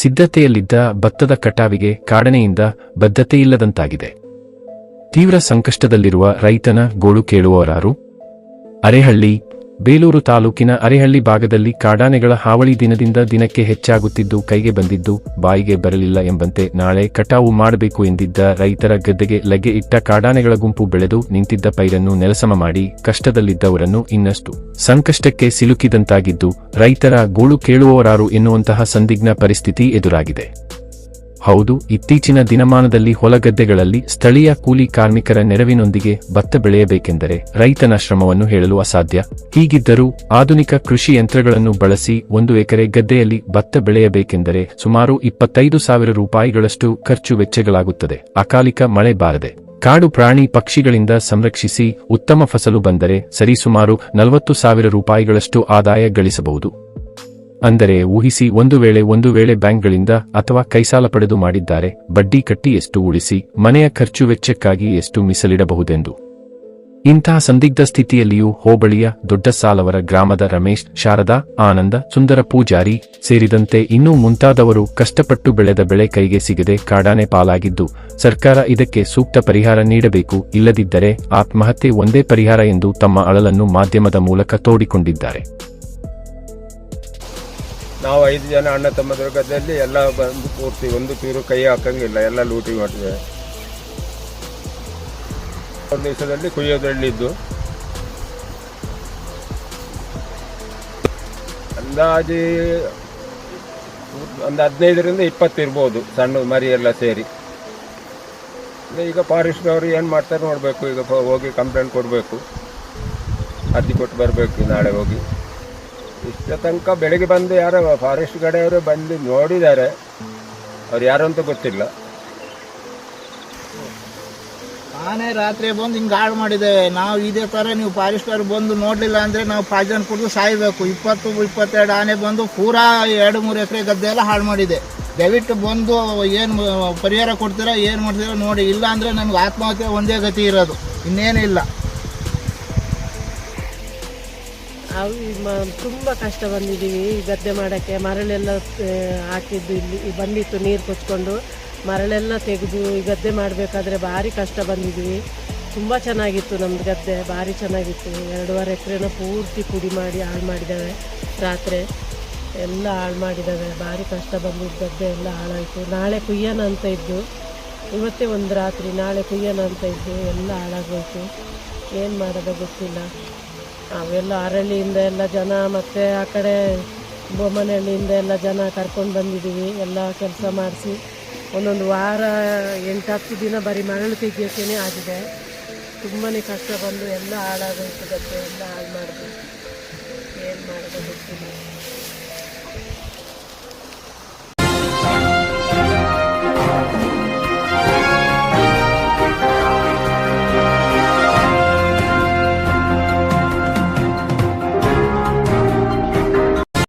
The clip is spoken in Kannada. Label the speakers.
Speaker 1: ಸಿದ್ಧತೆಯಲ್ಲಿದ್ದ ಭತ್ತದ ಕಟಾವಿಗೆ ಕಾಡನೆಯಿಂದ ಬದ್ಧತೆಯಿಲ್ಲದಂತಾಗಿದೆ. ತೀವ್ರ ಸಂಕಷ್ಟದಲ್ಲಿರುವ ರೈತನ ಗೋಳು ಕೇಳುವವರಾರು? ಅರೆಹಳ್ಳಿ ಬೇಲೂರು ತಾಲೂಕಿನ ಅರೆಹಳ್ಳಿ ಭಾಗದಲ್ಲಿ ಕಾಡಾನೆಗಳ ಹಾವಳಿ ದಿನದಿಂದ ದಿನಕ್ಕೆ ಹೆಚ್ಚಾಗುತ್ತಿದ್ದು, ಕೈಗೆ ಬಂದಿದ್ದು, ಬಾಯಿಗೆ ಬರಲಿಲ್ಲ ಎಂಬಂತೆ ನಾಳೆ ಕಟಾವು ಮಾಡಬೇಕು ಎಂದಿದ್ದ ರೈತರ ಗದ್ದೆಗೆ ಲಗ್ಗೆ ಇಟ್ಟ ಕಾಡಾನೆಗಳ ಗುಂಪು ಬೆಳೆದು ನಿಂತಿದ್ದ ಪೈರನ್ನು ನೆಲಸಮ ಮಾಡಿ ಕಷ್ಟದಲ್ಲಿದ್ದವರನ್ನು ಇನ್ನಷ್ಟು ಸಂಕಷ್ಟಕ್ಕೆ ಸಿಲುಕಿದಂತಾಗಿದ್ದು, ರೈತರ ಗೋಳು ಕೇಳುವವರಾರು ಎನ್ನುವಂತಹ ಸಂದಿಗ್ಧ ಪರಿಸ್ಥಿತಿ ಎದುರಾಗಿದೆ. ಹೌದು, ಇತ್ತೀಚಿನ ದಿನಮಾನದಲ್ಲಿ ಹೊಲಗದ್ದೆಗಳಲ್ಲಿ ಸ್ಥಳೀಯ ಕೂಲಿ ಕಾರ್ಮಿಕರ ನೆರವಿನೊಂದಿಗೆ ಭತ್ತ ಬೆಳೆಯಬೇಕೆಂದರೆ ರೈತನ ಶ್ರಮವನ್ನು ಹೇಳಲು ಅಸಾಧ್ಯ. ಹೀಗಿದ್ದರೂ ಆಧುನಿಕ ಕೃಷಿ ಯಂತ್ರಗಳನ್ನು ಬಳಸಿ ಒಂದು ಎಕರೆ ಗದ್ದೆಯಲ್ಲಿ ಭತ್ತ ಬೆಳೆಯಬೇಕೆಂದರೆ ಸುಮಾರು ಇಪ್ಪತ್ತೈದು ಸಾವಿರ ರೂಪಾಯಿಗಳಷ್ಟು ಖರ್ಚು ವೆಚ್ಚಗಳಾಗುತ್ತದೆ. ಅಕಾಲಿಕ ಮಳೆ ಬಾರದೆ ಕಾಡು ಪ್ರಾಣಿ ಪಕ್ಷಿಗಳಿಂದ ಸಂರಕ್ಷಿಸಿ ಉತ್ತಮ ಫಸಲು ಬಂದರೆ ಸರಿಸುಮಾರು ನಲವತ್ತು ಸಾವಿರ ರೂಪಾಯಿಗಳಷ್ಟು ಆದಾಯ ಗಳಿಸಬಹುದು. ಅಂದರೆ ಊಹಿಸಿ ಒಂದು ವೇಳೆ ಒಂದು ವೇಳೆ ಬ್ಯಾಂಕ್ಗಳಿಂದ ಅಥವಾ ಕೈಸಾಲ ಪಡೆದು ಮಾಡಿದ್ದಾರೆ, ಬಡ್ಡಿ ಕಟ್ಟಿ ಎಷ್ಟು ಉಳಿಸಿ, ಮನೆಯ ಖರ್ಚು ವೆಚ್ಚಕ್ಕಾಗಿ ಎಷ್ಟು ಮೀಸಲಿಡಬಹುದೆಂದು. ಇಂತಹ ಸಂದಿಗ್ಧ ಸ್ಥಿತಿಯಲ್ಲಿಯೂ ಹೋಬಳಿಯ ದೊಡ್ಡ ಸಾಲವರ ಗ್ರಾಮದ ರಮೇಶ್, ಶಾರದಾ, ಆನಂದ, ಸುಂದರ ಪೂಜಾರಿ ಸೇರಿದಂತೆ ಇನ್ನೂ ಮುಂತಾದವರು ಕಷ್ಟಪಟ್ಟು ಬೆಳೆದ ಬೆಳೆ ಕೈಗೆ ಸಿಗದೆ ಕಾಡಾನೆ ಪಾಲಾಗಿದ್ದು, ಸರ್ಕಾರ ಇದಕ್ಕೆ ಸೂಕ್ತ ಪರಿಹಾರ ನೀಡಬೇಕು, ಇಲ್ಲದಿದ್ದರೆ ಆತ್ಮಹತ್ಯೆ ಒಂದೇ ಪರಿಹಾರ ಎಂದು ತಮ್ಮ ಅಳಲನ್ನು ಮಾಧ್ಯಮದ ಮೂಲಕ ತೋಡಿಕೊಂಡಿದ್ದಾರೆ.
Speaker 2: ನಾವು ಐದು ಜನ ಅಣ್ಣ ತಮ್ಮ ದುರ್ಗದಲ್ಲಿ ಎಲ್ಲ ಬಂದು ಪೂರ್ತಿ ಒಂದು ಚೂರು ಕೈ ಹಾಕಂಗಿಲ್ಲ, ಎಲ್ಲ ಲೂಟಿ ಮಾಡಿದೆ ಒಂದು ದಿವಸದಲ್ಲಿ ಕುಯ್ಯೋದ್ರಲ್ಲಿದ್ದು ಅಂದಾಜಿ ಒಂದು ಹದಿನೈದರಿಂದ ಇಪ್ಪತ್ತು ಇರ್ಬೋದು, ಸಣ್ಣ ಮರಿ ಎಲ್ಲ ಸೇರಿ. ಈಗ ಫಾರೆಸ್ಟ್ ಅವರು ಏನು ಮಾಡ್ತಾರೆ ನೋಡಬೇಕು, ಈಗ ಹೋಗಿ ಕಂಪ್ಲೇಂಟ್ ಕೊಡಬೇಕು. ಅರ್ಜಿ ಕೊಟ್ಟು ಬರಬೇಕು, ನಾಳೆ ಹೋಗಿ. ಇಷ್ಟ ತನಕ ಬೆಳಿಗ್ಗೆ ಬಂದು ಯಾರೋ ಫಾರೆಸ್ಟ್ ಕಡೆಯವರು ಬಂದು ನೋಡಿದ್ದಾರೆ. ಅವ್ರು ಯಾರು ಅಂತ ಗೊತ್ತಿಲ್ಲ.
Speaker 3: ಆನೆ ರಾತ್ರಿ ಬಂದು ಹಿಂಗೆ ಹಾಳು ಮಾಡಿದ್ದೇವೆ ನಾವು ಇದೇ ಥರ ನೀವು ಫಾರೆಸ್ಟರ್ ಬಂದು ನೋಡಲಿಲ್ಲ ಅಂದರೆ ನಾವು ಫಾಜನ್ ಕುಡಿದು ಸಾಯಬೇಕು. ಇಪ್ಪತ್ತು, ಇಪ್ಪತ್ತೆರಡು ಆನೆ ಬಂದು ಪೂರಾ ಎರಡು, ಮೂರು ಎಕರೆ ಗದ್ದೆ ಎಲ್ಲ ಹಾಳು ಮಾಡಿದೆ. ದಯವಿಟ್ಟು ಬಂದು ಏನು ಪರಿಹಾರ ಕೊಡ್ತೀರಾ, ಏನು ಮಾಡ್ತೀರಾ ನೋಡಿ. ಇಲ್ಲ ಅಂದರೆ ನಮ್ಗೆ ಆತ್ಮಹತ್ಯೆ ಒಂದೇ ಗತಿ ಇರೋದು. ಇನ್ನೇನು
Speaker 4: ಮ- ತುಂಬ ಕಷ್ಟ ಬಂದಿದ್ದೀವಿ. ಈ ಗದ್ದೆ ಮಾಡೋಕ್ಕೆ ಮರಳೆಲ್ಲ ಹಾಕಿದ್ದು ಇಲ್ಲಿ ಬಂದಿತ್ತು ನೀರು ಕೊಚ್ಕೊಂಡು. ಮರಳೆಲ್ಲ ತೆಗೆದು ಈ ಗದ್ದೆ ಮಾಡಬೇಕಾದ್ರೆ ಭಾರಿ ಕಷ್ಟ ಬಂದಿದ್ದೀವಿ. ತುಂಬ ಚೆನ್ನಾಗಿತ್ತು ನಮ್ಮದು ಗದ್ದೆ, ಭಾರಿ ಚೆನ್ನಾಗಿತ್ತು. ಎರಡೂವರೆ ಎಕರೆನ ಪೂರ್ತಿ ಪುಡಿ ಮಾಡಿ ಹಾಳು ಮಾಡಿದ್ದಾವೆ. ರಾತ್ರಿ ಎಲ್ಲ ಹಾಳು ಮಾಡಿದ್ದಾವೆ. ಭಾರಿ ಕಷ್ಟ ಬಂದಿದ್ದು, ಗದ್ದೆ ಎಲ್ಲ ಹಾಳಾಯಿತು. ನಾಳೆ ಕುಯ್ಯೋಣ ಅಂತ ಇದ್ದು, ಇವತ್ತೇ ಒಂದು ರಾತ್ರಿ, ನಾಳೆ ಕುಯ್ಯೋಣ ಅಂತ ಇದ್ದು ಎಲ್ಲ ಹಾಳಾಗೋಯ್ತು ಏನು ಮಾಡೋದು ಗೊತ್ತಿಲ್ಲ. ಅವೆಲ್ಲ ಅರಳಿಯಿಂದ ಎಲ್ಲ ಜನ ಮತ್ತು ಆ ಕಡೆ ಬೊಮ್ಮನಹಳ್ಳಿಯಿಂದ ಎಲ್ಲ ಜನ ಕರ್ಕೊಂಡು ಬಂದಿದ್ದೀವಿ. ಎಲ್ಲ ಕೆಲಸ ಮಾಡಿಸಿ ಒಂದೊಂದು ವಾರ ಎಂಟು ಹತ್ತು ದಿನ ಬರೀ ಮರಳು ತೆಗಿಯೋಕ್ಕೇ ಆಗಿದೆ. ತುಂಬಾ ಕಷ್ಟ ಬಂದು ಎಲ್ಲ ಹಾಳಾಗೋಯ್ತು ಎಲ್ಲ ಹಾಳು ಮಾಡಿದೆ. ಏನು ಮಾಡೋದು ಗೊತ್ತಿಲ್ಲ.